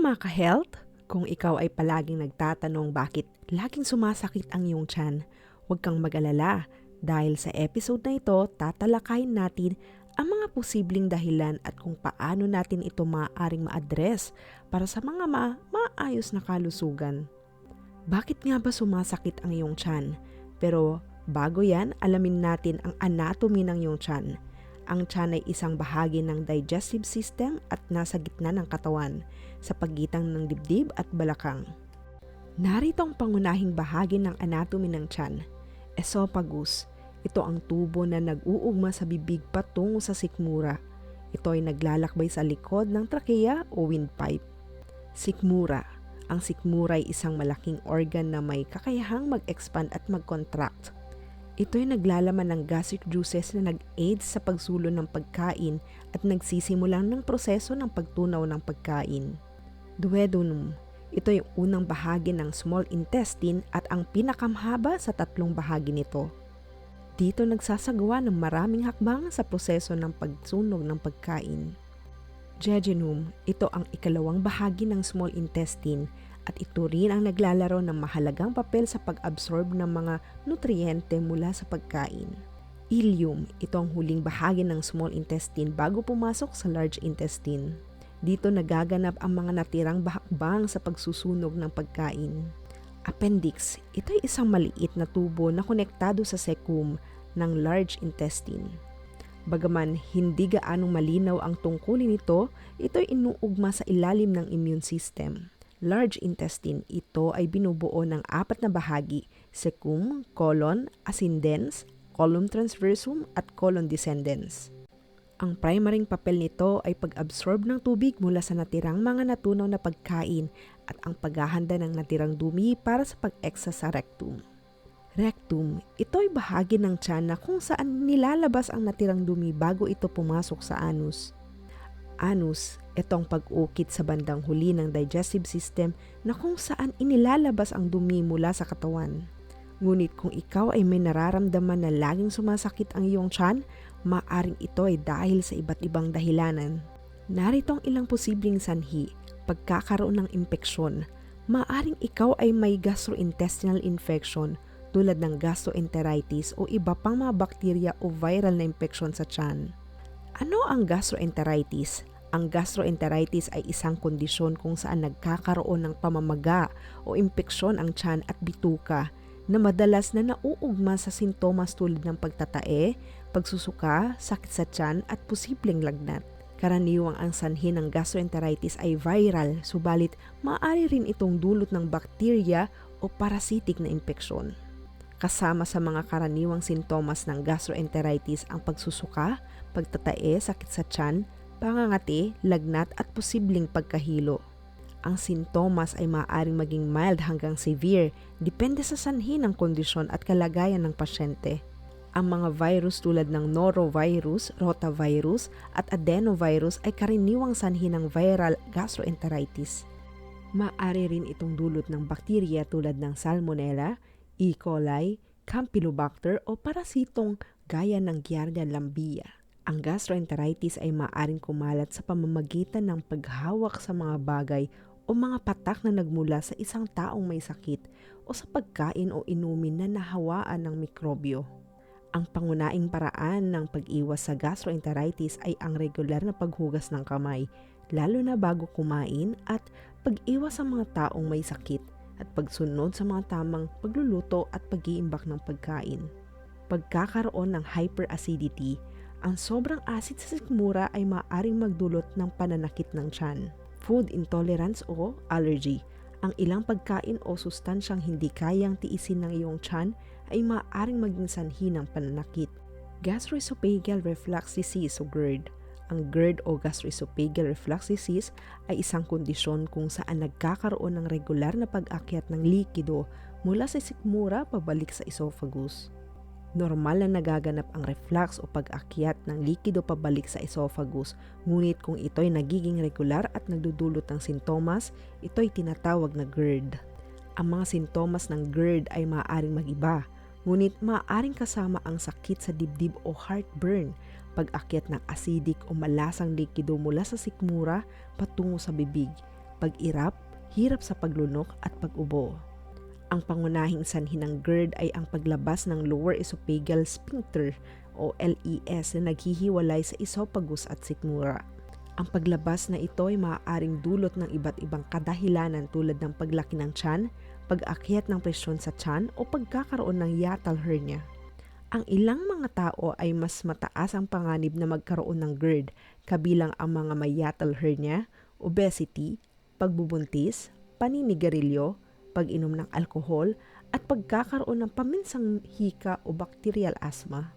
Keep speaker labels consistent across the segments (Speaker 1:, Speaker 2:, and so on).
Speaker 1: mga ka-health, kung ikaw ay palaging nagtatanong bakit laging sumasakit ang iyong tiyan, huwag kang mag-alala dahil sa episode na ito tatalakayin natin ang mga posibleng dahilan at kung paano natin ito maaaring ma-address para sa mga ma maayos na kalusugan. Bakit nga ba sumasakit ang iyong tiyan? Pero bago yan, alamin natin ang anatomy ng iyong tiyan. Ang tiyan ay isang bahagi ng digestive system at nasa gitna ng katawan sa pagitan ng dibdib at balakang. Narito ang pangunahing bahagi ng anatomy ng tiyan, esophagus. Ito ang tubo na nag-uugma sa bibig patungo sa sikmura. Ito ay naglalakbay sa likod ng trachea o windpipe. Sikmura. Ang sikmura ay isang malaking organ na may kakayahang mag-expand at mag-contract ito ay naglalaman ng gastric juices na nag-aid sa pagsulo ng pagkain at nagsisimulan ng proseso ng pagtunaw ng pagkain. Duodenum. Ito ay unang bahagi ng small intestine at ang pinakamahaba sa tatlong bahagi nito. Dito nagsasagawa ng maraming hakbang sa proseso ng pagsunog ng pagkain. Jejunum, ito ang ikalawang bahagi ng small intestine at ito rin ang naglalaro ng mahalagang papel sa pag-absorb ng mga nutriente mula sa pagkain. Ileum, ito ang huling bahagi ng small intestine bago pumasok sa large intestine. Dito nagaganap ang mga natirang bahakbang sa pagsusunog ng pagkain. Appendix, ito ay isang maliit na tubo na konektado sa cecum ng large intestine. Bagaman hindi gaanong malinaw ang tungkulin nito, ito ay inuugma sa ilalim ng immune system large intestine. Ito ay binubuo ng apat na bahagi, cecum, colon, ascendens, colon transversum at colon descendens. Ang primaryng papel nito ay pag-absorb ng tubig mula sa natirang mga natunaw na pagkain at ang paghahanda ng natirang dumi para sa pag-eksa sa rectum. Rectum, ito ay bahagi ng tiyan na kung saan nilalabas ang natirang dumi bago ito pumasok sa anus anus, itong pag-ukit sa bandang huli ng digestive system na kung saan inilalabas ang dumi mula sa katawan. Ngunit kung ikaw ay may nararamdaman na laging sumasakit ang iyong tiyan, maaring ito ay dahil sa iba't ibang dahilanan. Narito ang ilang posibleng sanhi, pagkakaroon ng impeksyon. Maaring ikaw ay may gastrointestinal infection tulad ng gastroenteritis o iba pang mga bakterya o viral na infeksyon sa tiyan. Ano ang gastroenteritis? Ang gastroenteritis ay isang kondisyon kung saan nagkakaroon ng pamamaga o impeksyon ang tiyan at bituka na madalas na nauugma sa sintomas tulad ng pagtatae, pagsusuka, sakit sa tiyan at posibleng lagnat. Karaniwang ang sanhi ng gastroenteritis ay viral, subalit maaari rin itong dulot ng bakterya o parasitic na impeksyon. Kasama sa mga karaniwang sintomas ng gastroenteritis ang pagsusuka, pagtatae, sakit sa tiyan, pangangati, lagnat at posibleng pagkahilo. Ang sintomas ay maaaring maging mild hanggang severe, depende sa sanhi ng kondisyon at kalagayan ng pasyente. Ang mga virus tulad ng norovirus, rotavirus at adenovirus ay karaniwang sanhi ng viral gastroenteritis. Maaari rin itong dulot ng bakterya tulad ng Salmonella, E. coli, Campylobacter o parasitong gaya ng Giardia lambia. Ang gastroenteritis ay maaring kumalat sa pamamagitan ng paghawak sa mga bagay o mga patak na nagmula sa isang taong may sakit o sa pagkain o inumin na nahawaan ng mikrobyo. Ang pangunaing paraan ng pag-iwas sa gastroenteritis ay ang regular na paghugas ng kamay, lalo na bago kumain at pag-iwas sa mga taong may sakit at pagsunod sa mga tamang pagluluto at pag-iimbak ng pagkain. Pagkakaroon ng hyperacidity ang sobrang acid sa sikmura ay maaaring magdulot ng pananakit ng tiyan, food intolerance o allergy. Ang ilang pagkain o sustansyang hindi kayang tiisin ng iyong tiyan ay maaaring maging sanhi ng pananakit. Gastroesophageal reflux disease o GERD. Ang GERD o gastroesophageal reflux disease ay isang kondisyon kung saan nagkakaroon ng regular na pag-akyat ng likido mula sa sikmura pabalik sa esophagus. Normal na nagaganap ang reflux o pag-akyat ng likido pabalik sa esophagus, ngunit kung ito'y nagiging regular at nagdudulot ng sintomas, ito'y tinatawag na GERD. Ang mga sintomas ng GERD ay maaaring magiba, ngunit maaaring kasama ang sakit sa dibdib o heartburn, pag-akyat ng acidic o malasang likido mula sa sikmura patungo sa bibig, pag-irap, hirap sa paglunok at pag-ubo. Ang pangunahing sanhi ng GERD ay ang paglabas ng lower esophageal sphincter o LES na naghihiwalay sa esophagus at sikmura. Ang paglabas na ito ay maaaring dulot ng iba't ibang kadahilanan tulad ng paglaki ng tiyan, pag-akyat ng presyon sa tiyan o pagkakaroon ng yatal hernia. Ang ilang mga tao ay mas mataas ang panganib na magkaroon ng GERD, kabilang ang mga may yatal hernia, obesity, pagbubuntis, paninigarilyo, pag-inom ng alkohol, at pagkakaroon ng paminsang hika o bacterial asthma.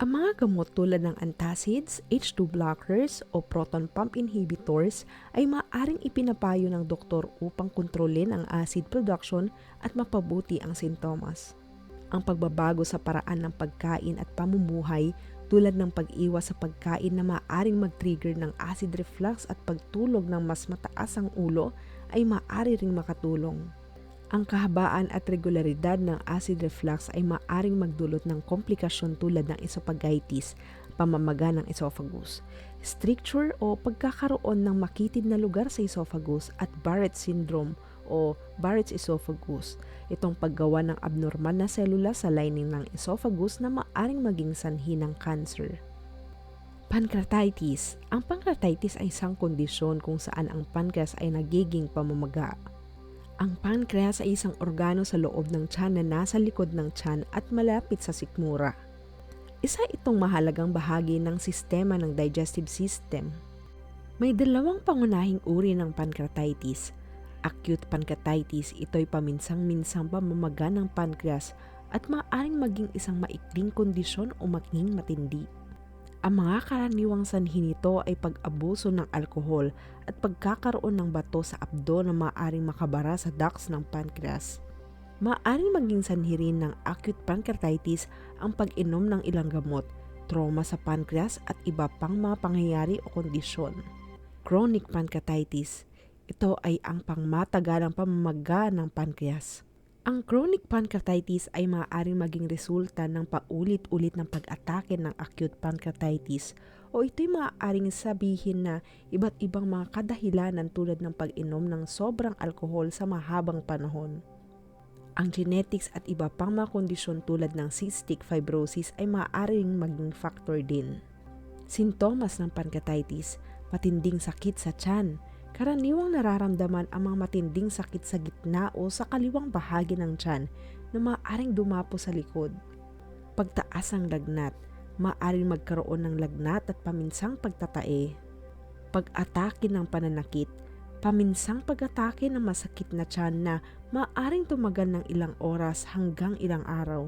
Speaker 1: Ang mga gamot tulad ng antacids, H2 blockers o proton pump inhibitors ay maaring ipinapayo ng doktor upang kontrolin ang acid production at mapabuti ang sintomas. Ang pagbabago sa paraan ng pagkain at pamumuhay tulad ng pag-iwas sa pagkain na maaring mag-trigger ng acid reflux at pagtulog ng mas mataas ang ulo ay maaari ring makatulong. Ang kahabaan at regularidad ng acid reflux ay maaring magdulot ng komplikasyon tulad ng esophagitis, pamamaga ng esophagus, stricture o pagkakaroon ng makitid na lugar sa esophagus at Barrett syndrome o Barrett's esophagus. Itong paggawa ng abnormal na selula sa lining ng esophagus na maaring maging sanhi ng cancer. Pancreatitis. Ang pancreatitis ay isang kondisyon kung saan ang pancreas ay nagiging pamamaga. Ang pancreas ay isang organo sa loob ng tiyan na nasa likod ng tiyan at malapit sa sikmura. Isa itong mahalagang bahagi ng sistema ng digestive system. May dalawang pangunahing uri ng pancreatitis. Acute pancreatitis, ito'y paminsang-minsang pamamaga ng pancreas at maaaring maging isang maikling kondisyon o maging matindi. Ang mga karaniwang sanhi nito ay pag-abuso ng alkohol at pagkakaroon ng bato sa abdo na maaaring makabara sa ducts ng pancreas. Maaaring maging sanhi rin ng acute pancreatitis ang pag-inom ng ilang gamot, trauma sa pancreas at iba pang mga pangyayari o kondisyon. Chronic pancreatitis. Ito ay ang pangmatagalang pamamaga ng pancreas. Ang chronic pancreatitis ay maaaring maging resulta ng paulit-ulit ng pag-atake ng acute pancreatitis o ito'y maaaring sabihin na iba't ibang mga kadahilanan tulad ng pag-inom ng sobrang alkohol sa mahabang panahon. Ang genetics at iba pang mga kondisyon tulad ng cystic fibrosis ay maaaring maging factor din. Sintomas ng pancreatitis, matinding sakit sa tiyan, Karaniwang nararamdaman ang mga matinding sakit sa gitna o sa kaliwang bahagi ng tiyan na maaaring dumapo sa likod. Pagtaas ang lagnat, maaaring magkaroon ng lagnat at paminsang pagtatae. Pag-atake ng pananakit, paminsang pag-atake ng masakit na tiyan na maaaring tumagal ng ilang oras hanggang ilang araw.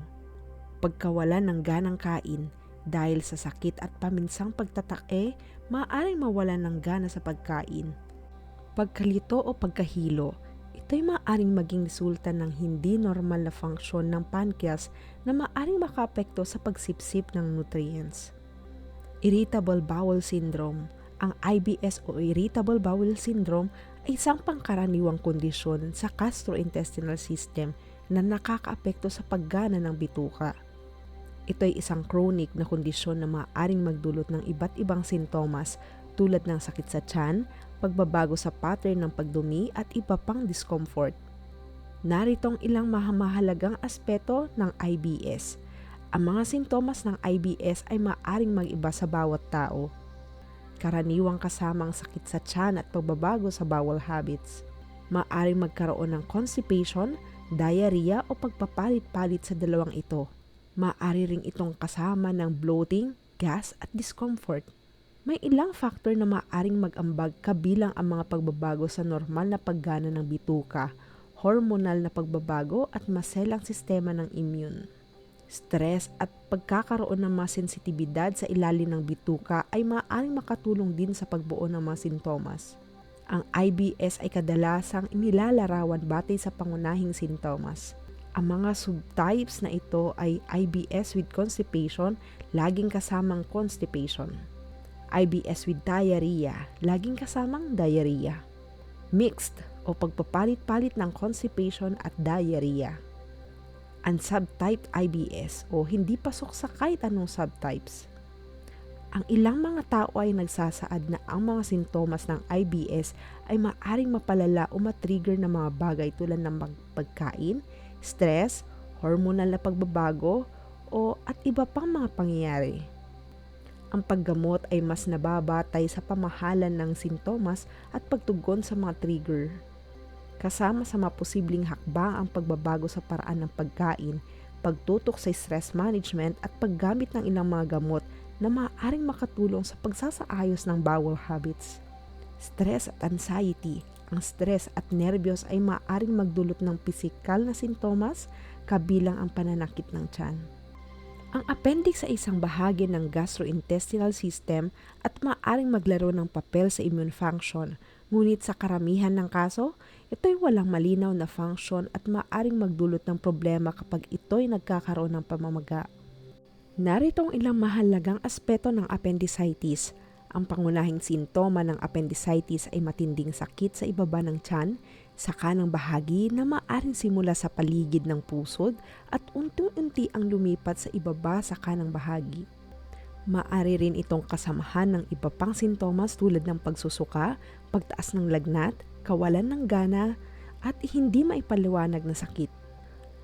Speaker 1: Pagkawalan ng ganang kain, dahil sa sakit at paminsang pagtatae, maaaring mawalan ng gana sa pagkain pagkalito o pagkahilo, ito'y maaaring maging resulta ng hindi normal na function ng pancreas na maaaring makapekto sa pagsipsip ng nutrients. Irritable Bowel Syndrome Ang IBS o Irritable Bowel Syndrome ay isang pangkaraniwang kondisyon sa gastrointestinal system na nakakaapekto sa paggana ng bituka. Ito ay isang chronic na kondisyon na maaaring magdulot ng iba't ibang sintomas tulad ng sakit sa tiyan, pagbabago sa pattern ng pagdumi at iba pang discomfort. Naritong ilang mahamahalagang aspeto ng IBS. Ang mga sintomas ng IBS ay maaring mag-iba sa bawat tao. Karaniwang kasamang sakit sa tiyan at pagbabago sa bowel habits. Maaring magkaroon ng constipation, diarrhea o pagpapalit-palit sa dalawang ito. Maaari ring itong kasama ng bloating, gas at discomfort. May ilang factor na maaring mag-ambag kabilang ang mga pagbabago sa normal na paggana ng bituka, hormonal na pagbabago at maselang sistema ng immune. Stress at pagkakaroon ng mga sensitibidad sa ilalim ng bituka ay maaaring makatulong din sa pagbuo ng mga sintomas. Ang IBS ay kadalasang inilalarawan batay sa pangunahing sintomas. Ang mga subtypes na ito ay IBS with constipation, laging kasamang constipation IBS with diarrhea, laging kasamang diarrhea. Mixed o pagpapalit-palit ng constipation at diarrhea. Unsubtyped IBS o hindi pasok sa kahit anong subtypes. Ang ilang mga tao ay nagsasaad na ang mga sintomas ng IBS ay maaring mapalala o matrigger ng mga bagay tulad ng pagkain, stress, hormonal na pagbabago, o at iba pang mga pangyayari. Ang paggamot ay mas nababatay sa pamahalan ng sintomas at pagtugon sa mga trigger. Kasama sa mga posibleng hakbang ang pagbabago sa paraan ng pagkain, pagtutok sa stress management at paggamit ng ilang mga gamot na maaaring makatulong sa pagsasaayos ng bowel habits. Stress at anxiety. Ang stress at nervyos ay maaaring magdulot ng pisikal na sintomas kabilang ang pananakit ng tiyan. Ang appendix ay isang bahagi ng gastrointestinal system at maaaring maglaro ng papel sa immune function. Ngunit sa karamihan ng kaso, ito'y walang malinaw na function at maaaring magdulot ng problema kapag ito'y nagkakaroon ng pamamaga. Narito ang ilang mahalagang aspeto ng appendicitis. Ang pangunahing sintoma ng appendicitis ay matinding sakit sa ibaba ng tiyan, sa kanang bahagi na maaring simula sa paligid ng pusod at unti-unti ang lumipat sa ibaba sa kanang bahagi. Maari rin itong kasamahan ng iba pang sintomas tulad ng pagsusuka, pagtaas ng lagnat, kawalan ng gana, at hindi maipaliwanag na sakit.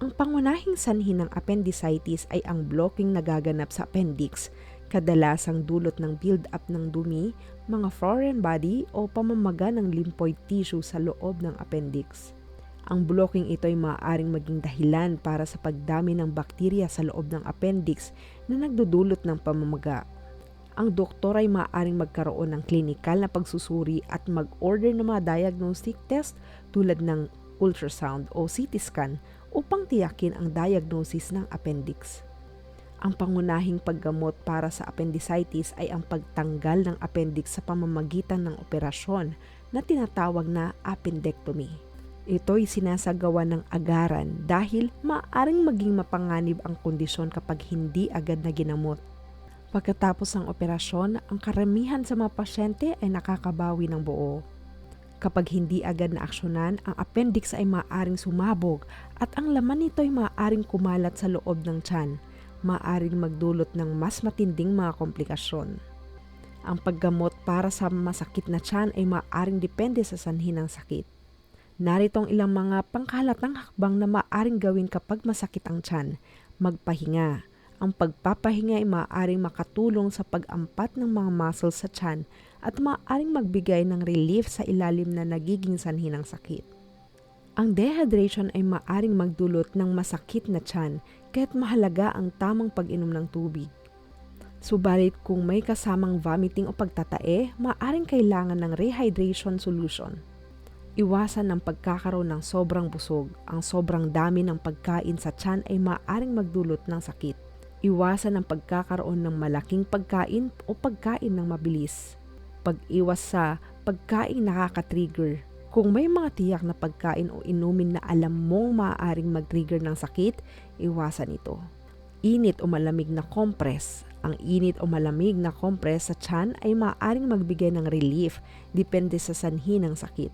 Speaker 1: Ang pangunahing sanhi ng appendicitis ay ang blocking nagaganap sa appendix, kadalasang dulot ng build-up ng dumi, mga foreign body o pamamaga ng lymphoid tissue sa loob ng appendix. Ang blocking ito ay maaaring maging dahilan para sa pagdami ng bakterya sa loob ng appendix na nagdudulot ng pamamaga. Ang doktor ay maaaring magkaroon ng klinikal na pagsusuri at mag-order ng mga diagnostic test tulad ng ultrasound o CT scan upang tiyakin ang diagnosis ng appendix. Ang pangunahing paggamot para sa appendicitis ay ang pagtanggal ng appendix sa pamamagitan ng operasyon na tinatawag na appendectomy. Ito'y sinasagawa ng agaran dahil maaring maging mapanganib ang kondisyon kapag hindi agad na ginamot. Pagkatapos ng operasyon, ang karamihan sa mga pasyente ay nakakabawi ng buo. Kapag hindi agad na aksyonan, ang appendix ay maaaring sumabog at ang laman nito ay maaaring kumalat sa loob ng tiyan, maaaring magdulot ng mas matinding mga komplikasyon. Ang paggamot para sa masakit na tiyan ay maaaring depende sa sanhi ng sakit. Narito ang ilang mga pangkalatang hakbang na maaaring gawin kapag masakit ang tiyan. Magpahinga. Ang pagpapahinga ay maaaring makatulong sa pag-ampat ng mga muscles sa tiyan at maaaring magbigay ng relief sa ilalim na nagiging sanhi ng sakit. Ang dehydration ay maaaring magdulot ng masakit na tiyan kaya't mahalaga ang tamang pag-inom ng tubig. Subalit kung may kasamang vomiting o pagtatae, maaaring kailangan ng rehydration solution. Iwasan ang pagkakaroon ng sobrang busog. Ang sobrang dami ng pagkain sa tiyan ay maaaring magdulot ng sakit. Iwasan ang pagkakaroon ng malaking pagkain o pagkain ng mabilis pag-iwas sa pagkain nakaka-trigger. Kung may mga tiyak na pagkain o inumin na alam mong maaaring mag-trigger ng sakit, iwasan ito. Init o malamig na compress. Ang init o malamig na compress sa tiyan ay maaaring magbigay ng relief depende sa sanhi ng sakit.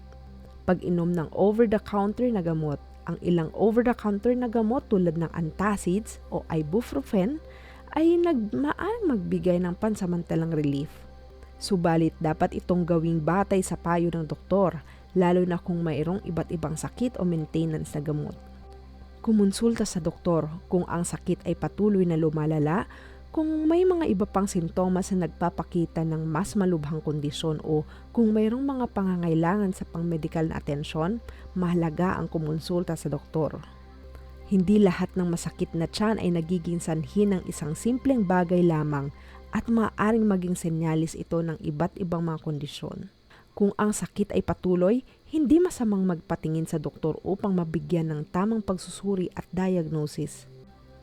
Speaker 1: Pag-inom ng over-the-counter na gamot. Ang ilang over-the-counter na gamot tulad ng antacids o ibuprofen ay nag maaaring magbigay ng pansamantalang relief Subalit dapat itong gawing batay sa payo ng doktor, lalo na kung mayroong iba't ibang sakit o maintenance na gamot. Kumonsulta sa doktor kung ang sakit ay patuloy na lumalala, kung may mga iba pang sintomas na nagpapakita ng mas malubhang kondisyon o kung mayroong mga pangangailangan sa pangmedikal na atensyon, mahalaga ang kumonsulta sa doktor. Hindi lahat ng masakit na tiyan ay nagiging sanhi ng isang simpleng bagay lamang at maaaring maging senyalis ito ng iba't ibang mga kondisyon. Kung ang sakit ay patuloy, hindi masamang magpatingin sa doktor upang mabigyan ng tamang pagsusuri at diagnosis.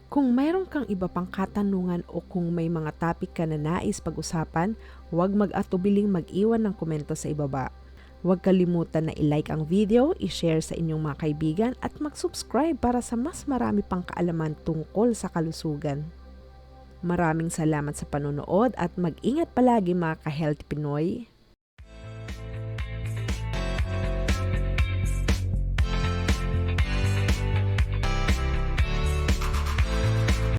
Speaker 1: Kung mayroon kang iba pang katanungan o kung may mga topic ka na nais pag-usapan, huwag mag-atubiling mag-iwan ng komento sa ibaba. Huwag kalimutan na i-like ang video, i-share sa inyong mga kaibigan at mag-subscribe para sa mas marami pang kaalaman tungkol sa kalusugan. Maraming salamat sa panonood at mag-ingat palagi mga ka-healthy Pinoy.